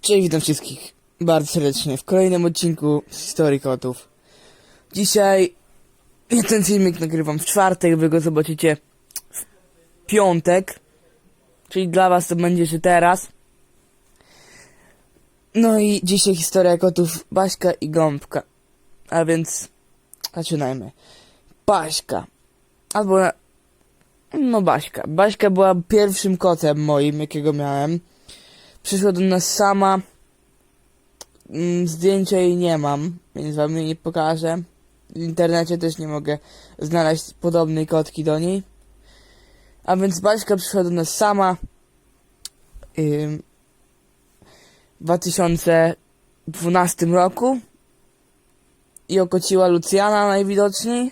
Cześć, witam wszystkich bardzo serdecznie w kolejnym odcinku z historii kotów. Dzisiaj ja ten filmik nagrywam w czwartek, wy go zobaczycie w piątek, czyli dla was to będzie się teraz. No i dzisiaj historia kotów Baśka i Gąbka. A więc zaczynajmy. Baśka. Albo no Baśka. Baśka była pierwszym kotem moim, jakiego miałem. Przyszła do nas sama. Mm, Zdjęcia jej nie mam, więc wam jej nie pokażę. W internecie też nie mogę znaleźć podobnej kotki do niej. A więc Baśka przyszła do nas sama. W 2012 roku. I okociła Lucjana najwidoczniej.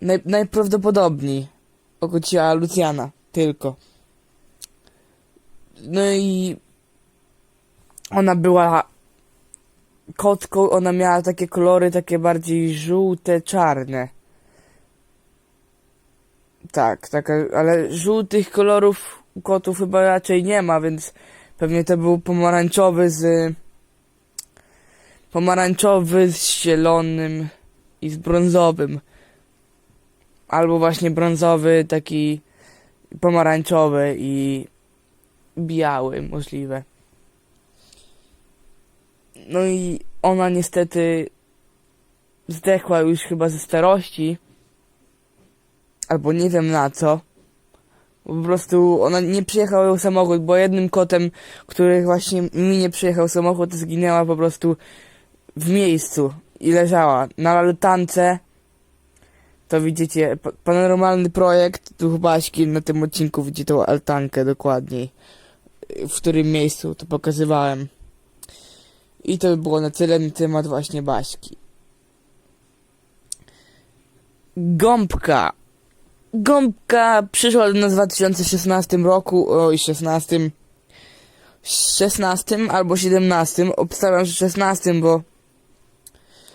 Naj, najprawdopodobniej okociła Lucjana tylko. No i ona była kotką, ona miała takie kolory takie bardziej żółte, czarne. Tak, taka, ale żółtych kolorów u kotów chyba raczej nie ma, więc pewnie to był pomarańczowy z pomarańczowy z zielonym i z brązowym. Albo właśnie brązowy, taki pomarańczowy i biały możliwe. No i ona niestety zdechła już chyba ze starości. Albo nie wiem na co. Po prostu ona nie przyjechał ją samochód, bo jednym kotem, który właśnie mi nie przyjechał samochód, zginęła po prostu w miejscu i leżała na altance. To widzicie, pa- paranormalny projekt Duch Baśki na tym odcinku widzicie tą altankę dokładniej w którym miejscu to pokazywałem. I to by było na tyle na temat właśnie Baśki. Gąbka. Gąbka przyszła do nas w 2016 roku, oj 16, 16 albo 17, obstawiam, że 16, bo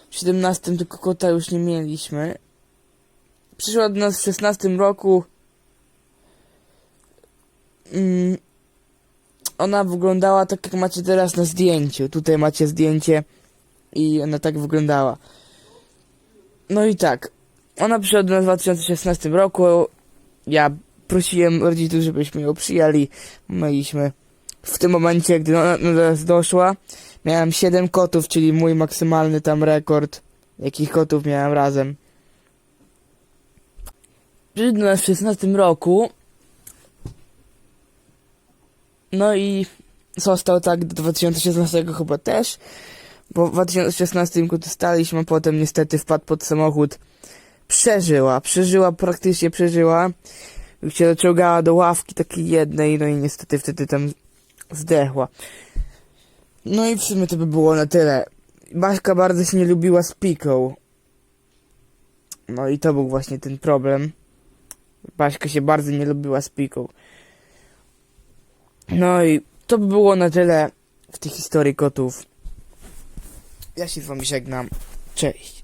w 17 tylko kota już nie mieliśmy. Przyszła do nas w 16 roku. Mm, ona wyglądała tak jak macie teraz na zdjęciu. Tutaj macie zdjęcie i ona tak wyglądała. No i tak. Ona przyszła do nas w 2016 roku. Ja prosiłem rodziców, żebyśmy ją przyjęli. Mieliśmy w tym momencie, gdy ona do nas doszła, miałem 7 kotów, czyli mój maksymalny tam rekord, jakich kotów miałem razem. Przyszedł do nas w 16 roku no i został tak do 2016 chyba też, bo w 2016 go dostaliśmy, potem niestety wpadł pod samochód. Przeżyła, przeżyła, praktycznie przeżyła. Jak się dociągała do ławki takiej jednej, no i niestety wtedy tam zdechła. No i w sumie to by było na tyle. Baśka bardzo się nie lubiła z piką. No i to był właśnie ten problem. Baśka się bardzo nie lubiła z piką. No i to by było na tyle w tej historii kotów. Ja się z wami żegnam. Cześć.